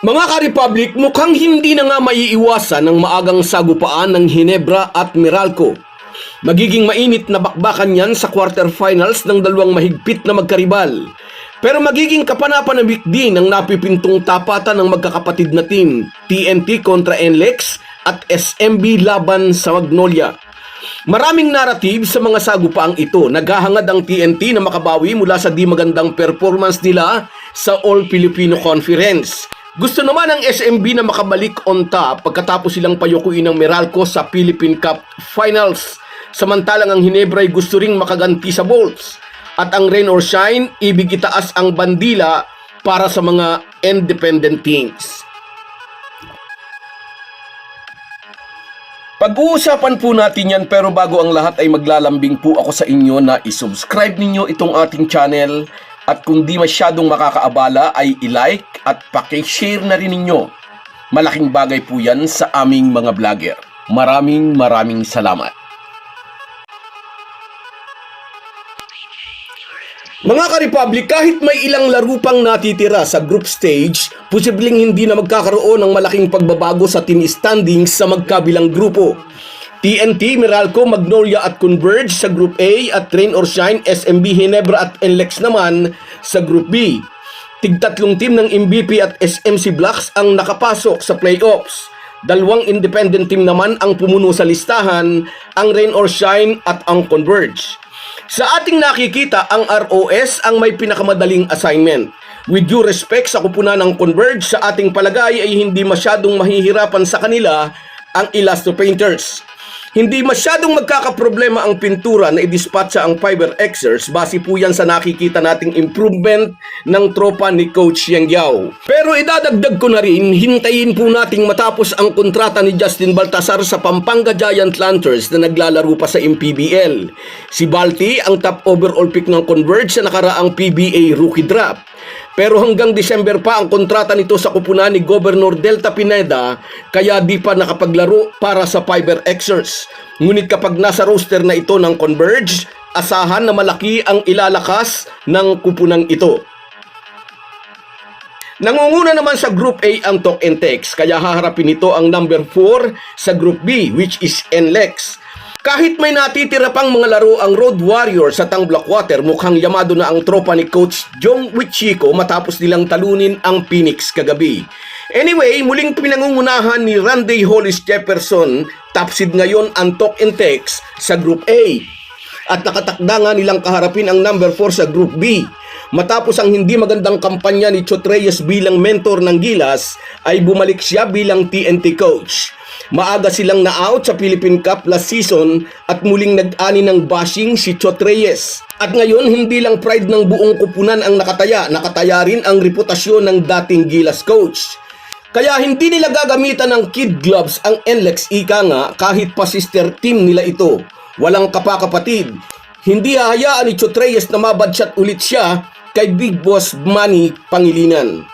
Mga ka-Republic, mukhang hindi na nga maiiwasan ang maagang sagupaan ng Hinebra at Meralco. Magiging mainit na bakbakan yan sa quarterfinals ng dalawang mahigpit na magkaribal. Pero magiging kapanapanabik din ang napipintong tapatan ng magkakapatid na team, TNT kontra NLEX at SMB laban sa Magnolia. Maraming narrative sa mga sagupaang ito. Naghahangad ang TNT na makabawi mula sa di magandang performance nila sa All Filipino Conference. Gusto naman ng SMB na makabalik on top pagkatapos silang payukuin ng Meralco sa Philippine Cup Finals. Samantalang ang Hinebra ay gusto ring makaganti sa Bolts. At ang Rain or Shine, ibig itaas ang bandila para sa mga independent teams. Pag-uusapan po natin yan pero bago ang lahat ay maglalambing po ako sa inyo na isubscribe ninyo itong ating channel at kung di masyadong makakaabala ay i-like at pakishare na rin ninyo. Malaking bagay po yan sa aming mga vlogger. Maraming maraming salamat. Mga ka-Republic, kahit may ilang laro pang natitira sa group stage, posibleng hindi na magkakaroon ng malaking pagbabago sa team standings sa magkabilang grupo. TNT, Meralco, Magnolia at Converge sa Group A at Train or Shine, SMB, Hinebra at NLEX naman sa Group B. Tigtatlong team ng MVP at SMC Blacks ang nakapasok sa playoffs. Dalawang independent team naman ang pumuno sa listahan, ang Rain or Shine at ang Converge. Sa ating nakikita, ang ROS ang may pinakamadaling assignment. With due respect sa kupunan ng Converge, sa ating palagay ay hindi masyadong mahihirapan sa kanila ang Elasto Painters. Hindi masyadong magkakaproblema ang pintura na idispatcha ang Fiber Xers base po yan sa nakikita nating improvement ng tropa ni Coach Yang Yao. Pero idadagdag ko na rin, hintayin po nating matapos ang kontrata ni Justin Baltasar sa Pampanga Giant Lanterns na naglalaro pa sa MPBL. Si Balti ang top overall pick ng Converge sa nakaraang PBA rookie draft. Pero hanggang December pa ang kontrata nito sa kupunan ni Governor Delta Pineda kaya di pa nakapaglaro para sa Fiber Xers. Ngunit kapag nasa roster na ito ng Converge, asahan na malaki ang ilalakas ng kupunang ito. Nangunguna naman sa Group A ang Talk and Text kaya haharapin nito ang number 4 sa Group B which is NLEX. Kahit may natitira pang mga laro ang Road Warriors sa Tang Blackwater, mukhang yamado na ang tropa ni Coach Jong Wichiko matapos nilang talunin ang Phoenix kagabi. Anyway, muling pinangungunahan ni Randy Hollis Jefferson, top seed ngayon ang Talk and Text sa Group A. At nakatakda nga nilang kaharapin ang number 4 sa Group B. Matapos ang hindi magandang kampanya ni Chot Reyes bilang mentor ng Gilas, ay bumalik siya bilang TNT coach. Maaga silang na-out sa Philippine Cup last season at muling nag-ani ng bashing si Chot Reyes. At ngayon, hindi lang pride ng buong kupunan ang nakataya, nakataya rin ang reputasyon ng dating Gilas coach. Kaya hindi nila gagamitan ng kid gloves ang NLEX ika nga kahit pa sister team nila ito. Walang kapakapatid. Hindi hahayaan ni Chot Reyes na mabadshot ulit siya kay Big Boss Manny Pangilinan.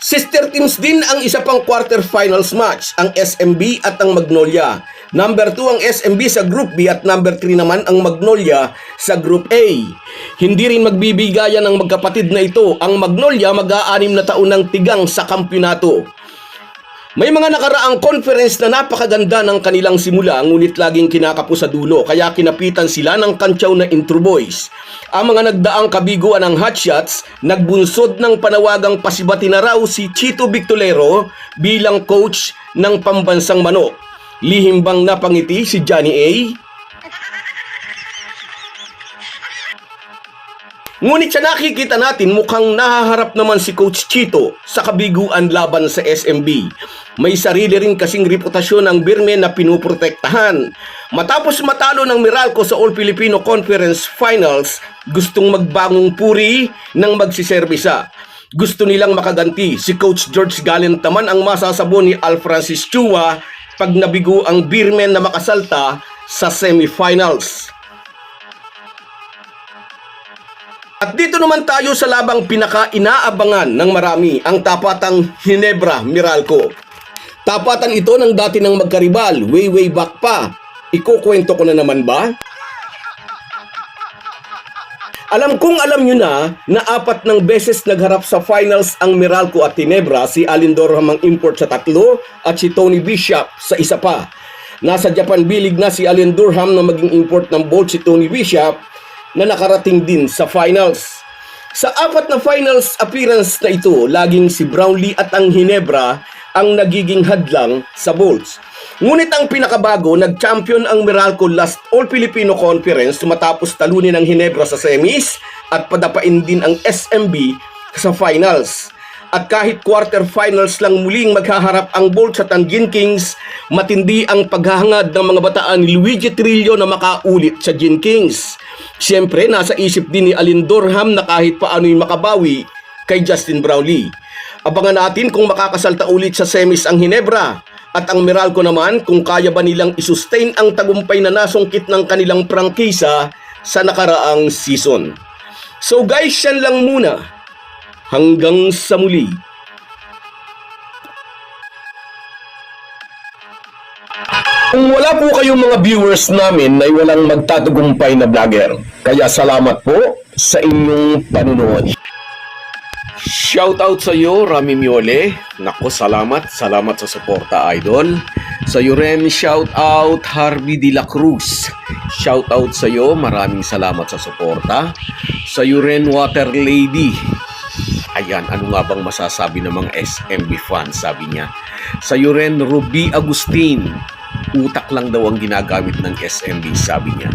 Sister teams din ang isa pang quarterfinals match, ang SMB at ang Magnolia. Number 2 ang SMB sa Group B at number 3 naman ang Magnolia sa Group A. Hindi rin magbibigayan ng magkapatid na ito. Ang Magnolia mag-aanim na taon ng tigang sa kampyonato. May mga nakaraang conference na napakaganda ng kanilang simula ngunit laging kinakapo sa dulo kaya kinapitan sila ng kantsaw na Intro Boys. Ang mga nagdaang kabiguan ng hotshots nagbunsod ng panawagang pasibati na raw si Chito Victolero bilang coach ng pambansang manok. Lihim bang napangiti si Johnny A? Ngunit sa nakikita natin mukhang nahaharap naman si Coach Chito sa kabiguan laban sa SMB. May sarili rin kasing reputasyon ng Birme na pinuprotektahan. Matapos matalo ng Meralco sa All Filipino Conference Finals, gustong magbangong puri ng magsiserbisa. Gusto nilang makaganti. Si Coach George Galent naman ang masasabon ni Al Francis Chua pag nabigo ang Birmen na makasalta sa semifinals. At dito naman tayo sa labang pinaka-inaabangan ng marami, ang tapatang Hinebra Meralco. Tapatan ito ng dati ng magkaribal, way way back pa. Ikukwento ko na naman ba? Alam kong alam nyo na na apat ng beses nagharap sa finals ang Meralco at Tinebra si Alin Dorham ang import sa tatlo at si Tony Bishop sa isa pa. Nasa Japan bilig na si Alin Durham na maging import ng bolt si Tony Bishop na nakarating din sa finals. Sa apat na finals appearance na ito, laging si Brownlee at ang Hinebra ang nagiging hadlang sa Bolts. Ngunit ang pinakabago, nag-champion ang Meralco last All-Filipino Conference matapos talunin ang Hinebra sa semis at padapain din ang SMB sa finals. At kahit quarterfinals lang muling maghaharap ang Bolts at ang Gin Kings, matindi ang paghahangad ng mga bataan ni Luigi Trillo na makaulit sa Gin Kings. Siyempre, nasa isip din ni Alin Dorham na kahit paano'y makabawi kay Justin Brownlee. Abangan natin kung makakasalta ulit sa semis ang Hinebra at ang Meralco naman kung kaya ba nilang isustain ang tagumpay na nasungkit ng kanilang prangkisa sa nakaraang season. So guys, yan lang muna. Hanggang sa muli. Kung wala po kayong mga viewers namin na walang magtatagumpay na vlogger, kaya salamat po sa inyong panunood. Shoutout sa iyo, Rami Miole. Nako, salamat. Salamat sa suporta, idol. Sa iyo rin, shoutout Harvey De La Cruz. Shoutout sa iyo, maraming salamat sa suporta. Sa iyo rin, Water Lady. Ayan, ano nga bang masasabi ng mga SMB fans, sabi niya. Sa iyo rin, Ruby Agustin. Utak lang daw ang ginagamit ng SMB, sabi niya.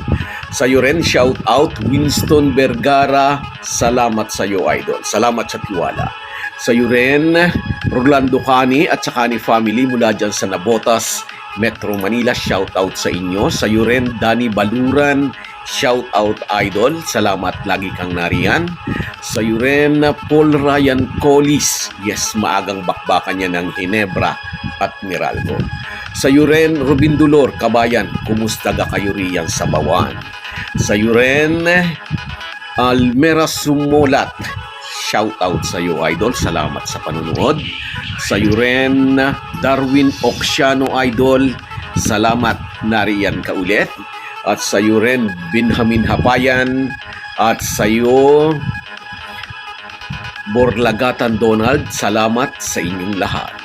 Sa iyo rin, shout out Winston Vergara. Salamat sa iyo, idol. Salamat sa tiwala. Sa iyo rin, Rolando Cani at saka ni family mula dyan sa Nabotas, Metro Manila. Shout out sa inyo. Sa iyo rin, Danny Baluran. Shout out, idol. Salamat lagi kang nariyan. Sa rin, Paul Ryan Collis. Yes, maagang bakbakan niya ng Hinebra at Meralco. Sa iyo rin, Rubin Dulor, kabayan, kumusta ga kayo riyan sa bawan? Sa iyo rin, Almera Sumulat, shout out sa iyo idol, salamat sa panunood. Sa iyo Darwin Oksiano idol, salamat nariyan ka ulit. At sa iyo rin, Benjamin Hapayan, at sa iyo, Borlagatan Donald, salamat sa inyong lahat.